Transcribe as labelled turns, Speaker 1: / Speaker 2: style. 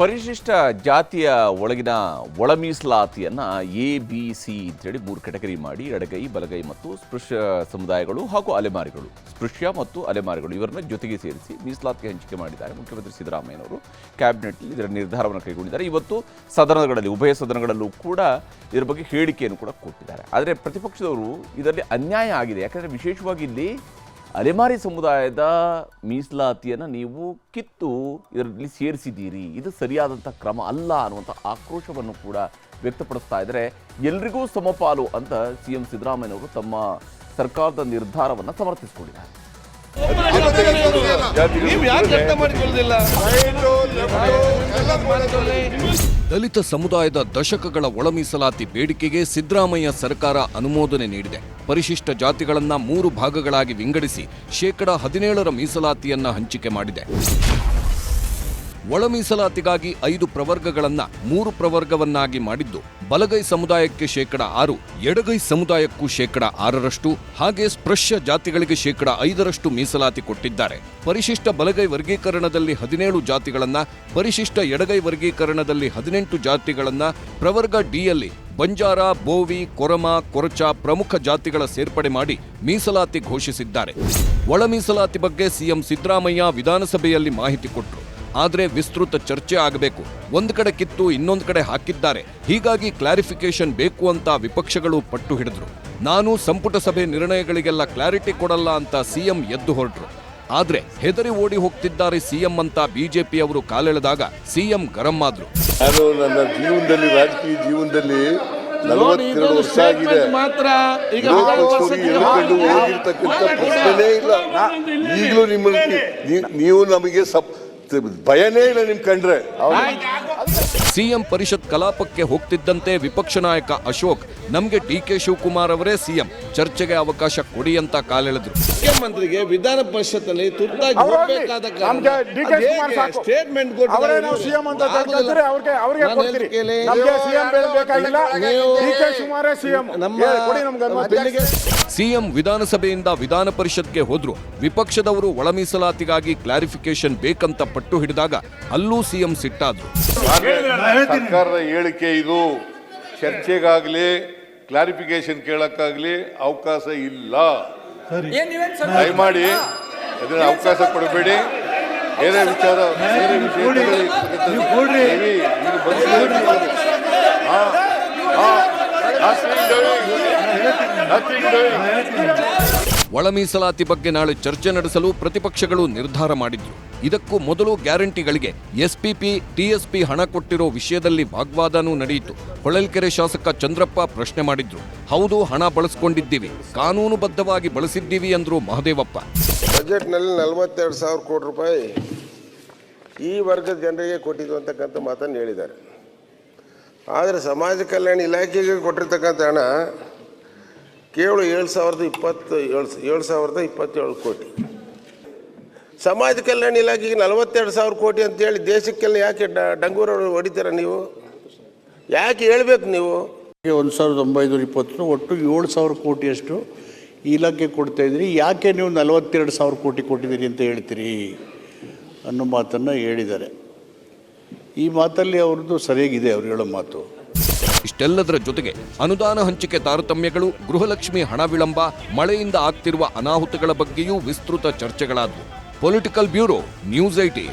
Speaker 1: ಪರಿಶಿಷ್ಟ ಜಾತಿಯ ಒಳಗಿನ ಒಳ ಮೀಸಲಾತಿಯನ್ನು ಎ, ಬಿ, ಸಿ ಅಂತೇಳಿ ಮೂರು ಕೆಟಗರಿ ಮಾಡಿ ಎಡಗೈ, ಬಲಗೈ ಮತ್ತು ಸ್ಪೃಶ್ಯ ಸಮುದಾಯಗಳು ಹಾಗೂ ಅಲೆಮಾರಿಗಳು. ಸ್ಪೃಶ್ಯ ಮತ್ತು ಅಲೆಮಾರಿಗಳು ಇವರನ್ನ ಜೊತೆಗೆ ಸೇರಿಸಿ ಮೀಸಲಾತಿಗೆ ಹಂಚಿಕೆ ಮಾಡಿದ್ದಾರೆ ಮುಖ್ಯಮಂತ್ರಿ ಸಿದ್ದರಾಮಯ್ಯನವರು. ಕ್ಯಾಬಿನೆಟ್ನಲ್ಲಿ ಇದರ ನಿರ್ಧಾರವನ್ನು ಕೈಗೊಂಡಿದ್ದಾರೆ. ಇವತ್ತು ಸದನಗಳಲ್ಲಿ, ಉಭಯ ಸದನಗಳಲ್ಲೂ ಕೂಡ ಇದರ ಬಗ್ಗೆ ಹೇಳಿಕೆಯನ್ನು ಕೂಡ ಕೊಟ್ಟಿದ್ದಾರೆ. ಆದರೆ ಪ್ರತಿಪಕ್ಷದವರು ಇದರಲ್ಲಿ ಅನ್ಯಾಯ ಆಗಿದೆ. ಯಾಕಂದರೆ ವಿಶೇಷವಾಗಿ ಇಲ್ಲಿ ಅಲೆಮಾರಿ ಸಮುದಾಯದ ಮೀಸಲಾತಿಯನ್ನು ನೀವು ಕಿತ್ತು ಇದರಲ್ಲಿ ಸೇರಿಸಿದ್ದೀರಿ. ಇದು ಸರಿಯಾದಂಥ ಕ್ರಮ ಅಲ್ಲ ಅನ್ನುವಂಥ ಆಕ್ರೋಶವನ್ನು ಕೂಡ ವ್ಯಕ್ತಪಡಿಸ್ತಾ ಇದ್ದಾರೆ. ಎಲ್ರಿಗೂ ಸಮಪಾಲು ಅಂತ ಸಿ ಎಂ ಸಿದ್ದರಾಮಯ್ಯನವರು ತಮ್ಮ ಸರ್ಕಾರದ ನಿರ್ಧಾರವನ್ನು ಸಮರ್ಥಿಸಿಕೊಂಡಿದ್ದಾರೆ.
Speaker 2: ನೀವು ಯಾಕೆ
Speaker 3: ದಲಿತ ಸಮುದಾಯದ ದಶಕಗಳ ಒಳಮೀಸಲಾತಿ ಬೇಡಿಕೆಗೆ ಸಿದ್ದರಾಮಯ್ಯ ಸರ್ಕಾರ ಅನುಮೋದನೆ ನೀಡಿದೆ. ಪರಿಶಿಷ್ಟ ಜಾತಿಗಳನ್ನ ಮೂರು ಭಾಗಗಳಾಗಿ ವಿಂಗಡಿಸಿ ಶೇಕಡ ಹದಿನೇಳರ ಮೀಸಲಾತಿಯನ್ನ ಹಂಚಿಕೆ ಮಾಡಿದೆ. ಒಳ ಮೀಸಲಾತಿಗಾಗಿ ಐದು ಪ್ರವರ್ಗಗಳನ್ನ ಮೂರು ಪ್ರವರ್ಗವನ್ನಾಗಿ ಮಾಡಿದ್ದು, ಬಲಗೈ ಸಮುದಾಯಕ್ಕೆ ಶೇಕಡ ಆರು, ಎಡಗೈ ಸಮುದಾಯಕ್ಕೂ ಶೇಕಡ ಆರರಷ್ಟು, ಹಾಗೆ ಸ್ಪೃಶ್ಯ ಜಾತಿಗಳಿಗೆ ಶೇಕಡ ಐದರಷ್ಟು ಮೀಸಲಾತಿ ಕೊಟ್ಟಿದ್ದಾರೆ. ಪರಿಶಿಷ್ಟ ಬಲಗೈ ವರ್ಗೀಕರಣದಲ್ಲಿ ಹದಿನೇಳು ಜಾತಿಗಳನ್ನ, ಪರಿಶಿಷ್ಟ ಎಡಗೈ ವರ್ಗೀಕರಣದಲ್ಲಿ ಹದಿನೆಂಟು ಜಾತಿಗಳನ್ನ, ಪ್ರವರ್ಗ ಡಿಯಲ್ಲಿ ಬಂಜಾರ, ಬೋವಿ, ಕೊರಮ, ಕೊರಚ ಪ್ರಮುಖ ಜಾತಿಗಳ ಸೇರ್ಪಡೆ ಮಾಡಿ ಮೀಸಲಾತಿ ಘೋಷಿಸಿದ್ದಾರೆ. ಒಳ ಮೀಸಲಾತಿ ಬಗ್ಗೆ ಸಿಎಂ ಸಿದ್ದರಾಮಯ್ಯ ವಿಧಾನಸಭೆಯಲ್ಲಿ ಮಾಹಿತಿ ಕೊಟ್ಟರು ಆದ್ರೆ ವಿಸ್ತೃತ ಚರ್ಚೆ ಆಗಬೇಕು. ಒಂದು ಕಡೆ ಕಿತ್ತು ಇನ್ನೊಂದು ಕಡೆ ಹಾಕಿದ್ದಾರೆ. ಹೀಗಾಗಿ ಕ್ಲಾರಿಫಿಕೇಶನ್ ಬೇಕು ಅಂತ ವಿಪಕ್ಷಗಳು ಪಟ್ಟು ಹಿಡಿದ್ರು. ನಾನು ಸಂಪುಟ ಸಭೆ ನಿರ್ಣಯಗಳಿಗೆಲ್ಲ ಕ್ಲಾರಿಟಿ ಕೊಡಲ್ಲ ಅಂತ ಸಿಎಂ ಎದ್ದು ಹೊರಟ್ರು. ಆದ್ರೆ ಹೆದರಿ ಓಡಿ ಹೋಗ್ತಿದ್ದಾರೆ ಸಿಎಂ ಅಂತ ಬಿಜೆಪಿ ಅವರು ಕಾಲೆಳೆದಾಗ ಸಿಎಂ ಗರಂ ಆದ್ರು.
Speaker 4: ನಾನು ನನ್ನ ಜೀವನದಲ್ಲಿ ರಾಜಕೀಯ ಜೀವನದಲ್ಲಿ ನಲವತ್ತೆರಡು ವರ್ಷ ಆಗಿದೆ. ಹೋಗಿರ್ತಕ್ಕಂಥ ಪ್ರಶ್ನೆನೇ ಇಲ್ಲ. ಈಗಲೂ ನೀವು ನಮಗೆ ಸಪ್ ಭಯನೇ ಇಲ್ಲ ನಿಮ್ ಕಂಡ್ರೆ.
Speaker 3: ಸಿಎಂ ಪರಿಷತ್ ಕಲಾಪಕ್ಕೆ ಹೋಗ್ತಿದ್ದಂತೆ ವಿಪಕ್ಷ ನಾಯಕ ಅಶೋಕ್ ನಮಗೆ ಡಿ ಕೆ ಶಿವಕುಮಾರ್ ಅವರೇ ಸಿಎಂ ಚರ್ಚೆಗೆ ಅವಕಾಶ ಕೊಡಿ ಅಂತ ಕಾಲೆಳೆದ್ರು.
Speaker 2: ಮುಖ್ಯಮಂತ್ರಿಗೆ ವಿಧಾನ ಪರಿಷತ್ತಲ್ಲಿ ತುರ್ತಾಗಿ ಹೋಗಬೇಕಾದ. ಸ್ಟೇಟ್ಮೆಂಟ್
Speaker 5: ಅವರೇ ನಾವು ಸಿಎಂ ಅಂತ ತೆಗೆದಿದ್ರೆ ಅವ್ರಿಗೆ ಅವ್ರಿಗೆ ಕೊಡ್ತೀರಿ. ನಮ್ಗೆ ಸಿಎಂ ಬೇಕಾಗಿಲ್ಲ. ಡಿ ಕೆ ಶಿವಕುಮಾರೇ ಸಿಎಂ. ಕೊಡಿ ನಮ್ಗೆ
Speaker 3: ಸಿಎಂ ವಿಧಾನಸಭೆಯಿಂದ ವಿಧಾನ ಪರಿಷತ್ಗೆ ಹೋದ್ರು. ವಿಪಕ್ಷದವರು ಒಳ ಮೀಸಲಾತಿಗಾಗಿ ಕ್ಲಾರಿಫಿಕೇಶನ್ ಬೇಕಂತ ಪಟ್ಟು ಹಿಡಿದಾಗ ಅಲ್ಲೂ ಸಿಎಂ ಸಿಟ್ಟಾದ್ರು.
Speaker 4: ಸರ್ಕಾರದ ಹೇಳಿಕೆ ಇದು ಚರ್ಚೆಗಾಗ್ಲಿ ಕ್ಲಾರಿಫಿಕೇಶನ್ ಕೇಳಕ್ಕಾಗ್ಲಿ ಅವಕಾಶ ಇಲ್ಲ ದಯಮಾಡಿ ಅದನ್ನ ಅವಕಾಶ ಕೊಡಬೇಡಿ ಬೇರೆ ವಿಚಾರ ಬೇರೆ.
Speaker 3: ಒಳ ಮೀಸಲಾತಿ ಬಗ್ಗೆ ನಾಳೆ ಚರ್ಚೆ ನಡೆಸಲು ಪ್ರತಿಪಕ್ಷಗಳು ನಿರ್ಧಾರ ಮಾಡಿದ್ರು ಇದಕ್ಕೂ ಮೊದಲು ಗ್ಯಾರಂಟಿಗಳಿಗೆ ಎಸ್ಪಿಪಿ, ಟಿಎಸ್ಪಿ ಹಣ ಕೊಟ್ಟಿರೋ ವಿಷಯದಲ್ಲಿ ವಾಗ್ವಾದನೂ ನಡೆಯಿತು. ಹೊಳಲ್ಕೆರೆ ಶಾಸಕ ಚಂದ್ರಪ್ಪ ಪ್ರಶ್ನೆ ಮಾಡಿದ್ರು. ಹೌದು, ಹಣ ಬಳಸ್ಕೊಂಡಿದ್ದೀವಿ. ಕಾನೂನುಬದ್ಧವಾಗಿ ಬಳಸಿದ್ದೀವಿ ಅಂದ್ರು ಮಹದೇವಪ್ಪ.
Speaker 6: ಬಜೆಟ್ನಲ್ಲಿ ನಲವತ್ತೆರಡು ಸಾವಿರ ಕೋಟಿ ರೂಪಾಯಿ ಈ ವರ್ಗದ ಜನರಿಗೆ ಕೊಟ್ಟಿದ್ದು ಅಂತಕ್ಕಂಥ ಮಾತನ್ನು ಹೇಳಿದ್ದಾರೆ. ಆದರೆ ಸಮಾಜ ಕಲ್ಯಾಣ ಇಲಾಖೆಗೆ ಕೊಟ್ಟಿರ್ತಕ್ಕಂಥ ಹಣ ಕೇವಲ ಏಳು ಸಾವಿರದ ಇಪ್ಪತ್ತು, ಏಳು ಏಳು ಸಾವಿರದ ಇಪ್ಪತ್ತೇಳು ಕೋಟಿ. ಸಮಾಜ ಕಲ್ಯಾಣ ಇಲಾಖೆಗೆ ನಲವತ್ತೆರಡು ಸಾವಿರ ಕೋಟಿ ಅಂತೇಳಿ ದೇಶಕ್ಕೆಲ್ಲ ಯಾಕೆ ಡಂಗೂರವ್ರು ಡಂಗೂರ ಹೊಡಿತೀರ ನೀವು? ಯಾಕೆ ಹೇಳ್ಬೇಕು ನೀವು?
Speaker 7: ಒಂದು ಸಾವಿರದ ಒಂಬೈನೂರ ಇಪ್ಪತ್ತು ಒಟ್ಟು ಏಳು ಸಾವಿರ ಕೋಟಿಯಷ್ಟು ಇಲಾಖೆ ಕೊಡ್ತಾ ಇದ್ದೀರಿ ಯಾಕೆ ನೀವು ನಲವತ್ತೆರಡು ಸಾವಿರ ಕೋಟಿ ಕೊಟ್ಟಿದ್ದೀರಿ ಅಂತ ಹೇಳ್ತೀರಿ ಅನ್ನೋ ಮಾತನ್ನು ಹೇಳಿದ್ದಾರೆ. ಈ ಮಾತಲ್ಲಿ ಅವ್ರದ್ದು ಸರಿಯಾಗಿದೆ ಅವ್ರು ಹೇಳೋ ಮಾತು.
Speaker 3: ಇಷ್ಟೆಲ್ಲದರ ಜೊತೆಗೆ ಅನುದಾನ ಹಂಚಿಕೆ ತಾರತಮ್ಯಗಳು ಗೃಹಲಕ್ಷ್ಮಿ ಹಣ ವಿಳಂಬ ಮಳೆಯಿಂದ ಆಗ್ತಿರುವ ಅನಾಹುತಗಳ ಬಗ್ಗೆಯೂ ವಿಸ್ತೃತ ಚರ್ಚೆಗಳಾದವು. Political bureau news IT